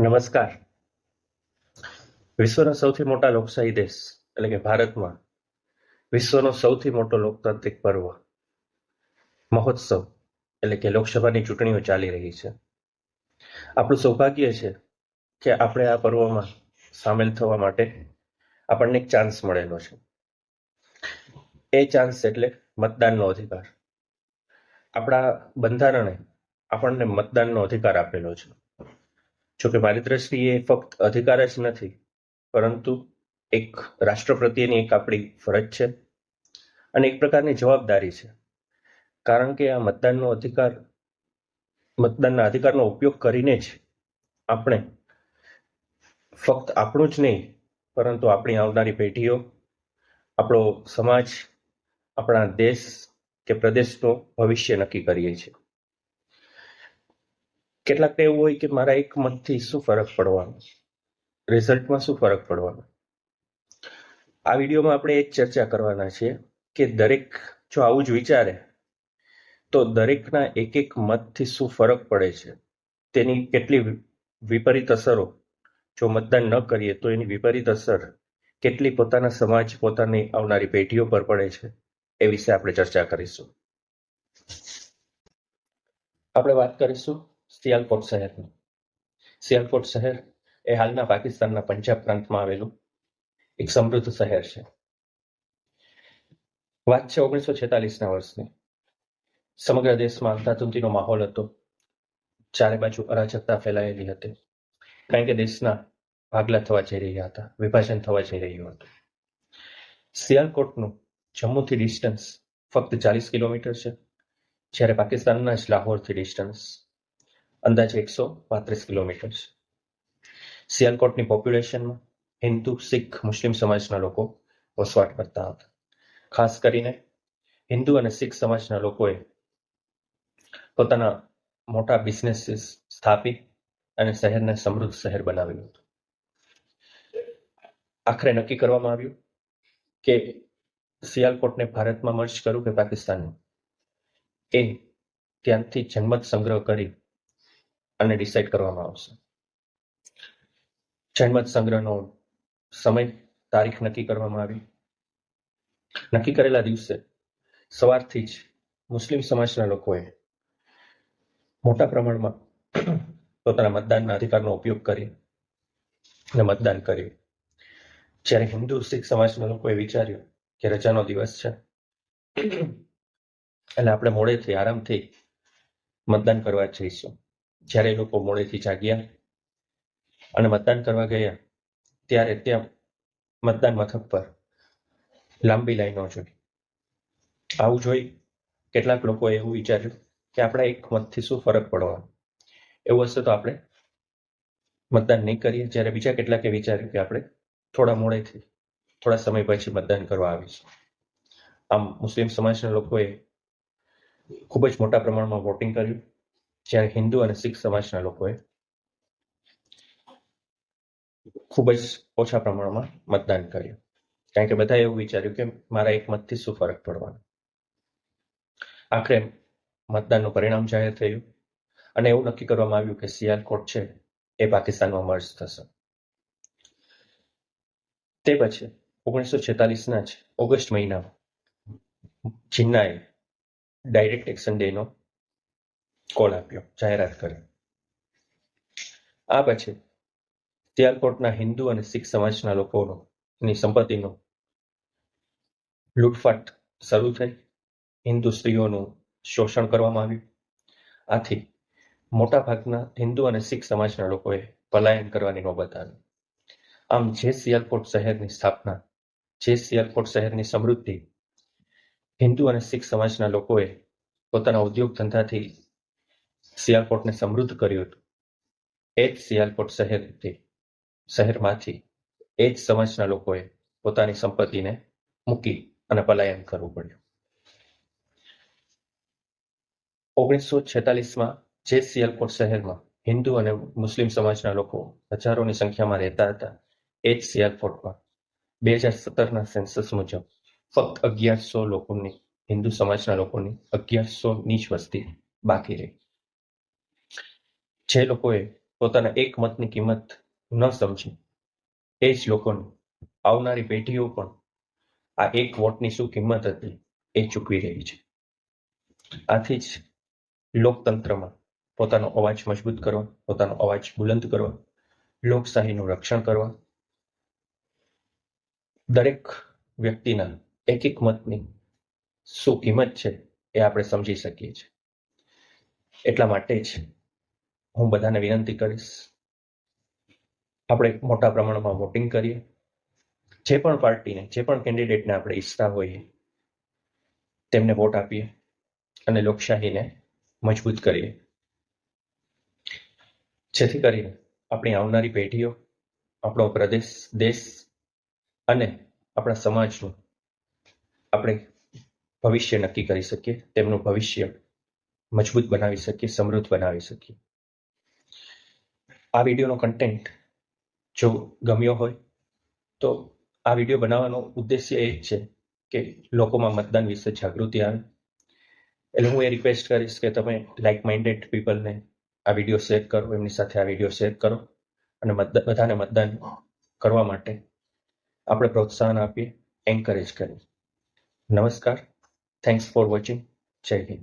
નમસ્કાર. વિશ્વનો સૌથી મોટા લોકશાહી દેશ, એટલે કે ભારતમાં, વિશ્વનો સૌથી મોટો લોકતાંત્રિક પર્વ, મહોત્સવ, એટલે કે લોકસભાની ચૂંટણીઓ ચાલી રહી છે. આપણું સૌભાગ્ય છે કે આપણે આ પર્વમાં સામેલ થવા માટે આપણને એક ચાન્સ મળેલો છે. એ ચાન્સ એટલે મતદાનનો અધિકાર. આપણા બંધારણે આપણને મતદાનનો અધિકાર આપેલો છે. જોકે મારી દ્રષ્ટિએ એ ફક્ત અધિકાર જ નથી, પરંતુ એક રાષ્ટ્ર પ્રત્યેની એક આપણી ફરજ છે અને એક પ્રકારની જવાબદારી છે. કારણ કે આ મતદાનનો અધિકાર, મતદાનના અધિકારનો ઉપયોગ કરીને જ આપણે ફક્ત આપણું જ નહીં, પરંતુ આપણી આવનારી પેઢીઓ, આપણો સમાજ, આપણા દેશ કે પ્રદેશનું ભવિષ્ય નક્કી કરીએ છીએ. કેટલાક એવું હોય કે મારા એક મતથી શું ફરક પડવાનો રિઝલ્ટમાં શું ફરક પડવાનો આ વિડીયોમાં આપણે એ ચર્ચા કરવાના છીએ કે દરેક જો આવું જ વિચારે, તો દરેકના એક એક મતથી શું ફરક પડે છે? તેની કેટલી વિપરીત અસરો? જો મતદાન ન કરીએ તો એની વિપરીત અસર કેટલી પોતાના સમાજ, પોતાની આવનારી પેઢીઓ પર પડે છે? એ વિશે આપણે ચર્ચા કરીશું. આપણે વાત કરીશું સિયાલકોટ શહેરનું. સિયાલકોટ શહેર એ હાલના પાકિસ્તાનના પંજાબ પ્રાંતમાં આવેલું એક સમૃદ્ધ શહેર છે. વાત છે ઓગણીસો છેતાલીસના વર્ષની. સમગ્ર દેશમાં અંધાધૂંધીનો માહોલ હતો. ચારે બાજુ અરાજકતા ફેલાયેલી હતી. કારણ કે દેશના ભાગલા થવા જઈ રહ્યા હતા, વિભાજન થવા જઈ રહ્યું હતું. સિયાલકોટનું જમ્મુથી ડિસ્ટન્સ ફક્ત ચાલીસ કિલોમીટર છે. જ્યારે પાકિસ્તાનના જ લાહોરથી ડિસ્ટન્સ અંદાજે એકસો પાંત્રીસ કિલોમીટર સિયાલકોટની પોપ્યુલેશનમાં હિન્દુ, શીખ, મુસ્લિમ સમાજના લોકો વસવાટ કરતા હતા. ખાસ કરીને હિન્દુ અને શીખ સમાજના લોકોએ પોતાના મોટા બિઝનેસીસ સ્થાપી અને શહેરને સમૃદ્ધ શહેર બનાવ્યું હતું. આખરે નક્કી કરવામાં આવ્યું કે સિયાલકોટને ભારતમાં મર્જ કરવું કે પાકિસ્તાનનું? એ ત્યાંથી જનમત સંગ્રહ કરી અને ડિસાઇડ કરવામાં આવશે. જનમત સંગ્રહનો સમય તારીખ નક્કી કરવામાં આવી. નક્કી કરેલા દિવસે સવારથી જ મુસ્લિમ સમાજના લોકોએ મોટા પ્રમાણમાં પોતાના મતદાનના અધિકારનો ઉપયોગ કરી અને મતદાન કર્યું. જ્યારે હિન્દુ, શીખ સમાજના લોકોએ વિચાર્યું કે રજાનો દિવસ છે, એટલે આપણે મોડેથી, આરામથી મતદાન કરવા જઈશું. જ્યારે એ લોકો મોડેથી જાગ્યા અને મતદાન કરવા ગયા, ત્યારે ત્યાં મતદાન મથક પર લાંબી લાઈનો જોઈ. આવું જોઈ કેટલાક લોકોએ એવું વિચાર્યું કે આપણા એક મતથી શું ફરક પડવાનો? એવું હશે તો આપણે મતદાન નહીં કરીએ? જ્યારે બીજા કેટલાકે વિચાર્યું કે આપણે થોડા મોડેથી, થોડા સમય પછી મતદાન કરવા આવીશું. આમ મુસ્લિમ સમાજના લોકોએ ખૂબ જ મોટા પ્રમાણમાં વોટિંગ કર્યું. જ્યારે હિન્દુ અને શીખ સમાજના લોકોએ ખૂબ જ ઓછા પ્રમાણમાં મતદાન કર્યું. કારણ કે બધાએ એવું વિચાર્યું કે મારા એક મતથી શું ફરક પડવાનો. આખરે મતદાનનું પરિણામ જાહેર થયું અને એવું નક્કી કરવામાં આવ્યું કે સિયાલકોટ છે એ પાકિસ્તાનમાં મર્જ થશે. તે પછી ઓગણીસો છેતાલીસના જ ઓગસ્ટ મહિનામાં જિન્નાએ ડાયરેક્ટ એક્શન ડેનો કોલ આપ્યો, જાહેરાત કરી. આ પછી સિયાલકોટના હિન્દુ અને શીખ સમાજના લોકોનો, ની સંપત્તિનો લૂંટફાટ શરૂ થઈ. હિન્દુ સ્ત્રીઓનું શોષણ કરવામાં આવ્યું. આથી મોટા ભાગના હિન્દુ અને શીખ સમાજના લોકોએ પલાયન કરવાની નોબત આવી આમ જે સિયાલકોટ શહેરની સ્થાપના, જે સિયાલકોટ શહેરની સમૃદ્ધિ, હિન્દુ અને શીખ સમાજના લોકોએ પોતાના ઉદ્યોગ ધંધાથી સિયાલકોટને સમૃદ્ધ કર્યું હતું. એ જ સિયાલકોટ શહેરથી શહેરમાંથી એ જ સમાજના લોકોએ પોતાની સંપત્તિને મૂકી અને પલાયન કરવું પડ્યું. ઓગણીસો છેતાલીસમાં જે સિયાલકોટ શહેરમાં હિન્દુ અને મુસ્લિમ સમાજના લોકો હજારોની સંખ્યામાં રહેતા હતા, એ જ સિયાલકોટમાં બે હજાર સત્તરના સેન્સસ મુજબ ફક્ત અગિયારસો લોકોની હિન્દુ સમાજના લોકોની અગિયારસો ની જ વસ્તી બાકી રહી. જે લોકોએ પોતાના એક મતની કિંમત ન સમજી, એ જ લોકોને આવનારી પેઢીઓ પણ આ એક વોટની શું કિંમત હતી એ ચૂકવી રહી છે. આથી જ લોકતંત્રમાં પોતાનો અવાજ મજબૂત કરવા, પોતાનો અવાજ બુલંદ કરવા, લોકશાહીનું રક્ષણ કરવા, દરેક વ્યક્તિના એક એક મતની શું કિંમત છે એ આપણે સમજી શકીએ છીએ. એટલા માટે જ હું બધાને વિનંતી કરીશ. આપણે મોટા પ્રમાણમાં વોટિંગ કરીએ. જે પણ પાર્ટીને, જે પણ કેન્ડિડેટને આપણે ઈચ્છતા હોઈએ, તેમને વોટ આપીએ અને લોકશાહીને મજબૂત કરીએ. જેથી કરીને આપણી આવનારી પેઢીઓ, આપણો પ્રદેશ, દેશ અને આપણા સમાજનું આપણે ભવિષ્ય નક્કી કરી શકીએ, તેમનું ભવિષ્ય મજબૂત બનાવી શકીએ, સમૃદ્ધ બનાવી શકીએ. આ વિડીયોનો કન્ટેન્ટ જો ગમ્યો હોય, તો આ વીડિયો બનાવવાનો ઉદ્દેશ્ય એ જ છે કે લોકોમાં મતદાન વિશે જાગૃતિ આવે. એટલે હું એ રિક્વેસ્ટ કરીશ કે તમે લાઇક માઇન્ડેડ પીપલને આ વીડિયો શેર કરો, એમની સાથે આ વીડિયો શેર કરો અને મતદાન બધાને મતદાન કરવા માટે આપણે પ્રોત્સાહન આપીએ એન્કરેજ કરીએ. નમસ્કાર. થેન્ક્સ ફોર વોચિંગ જય હિન્દ.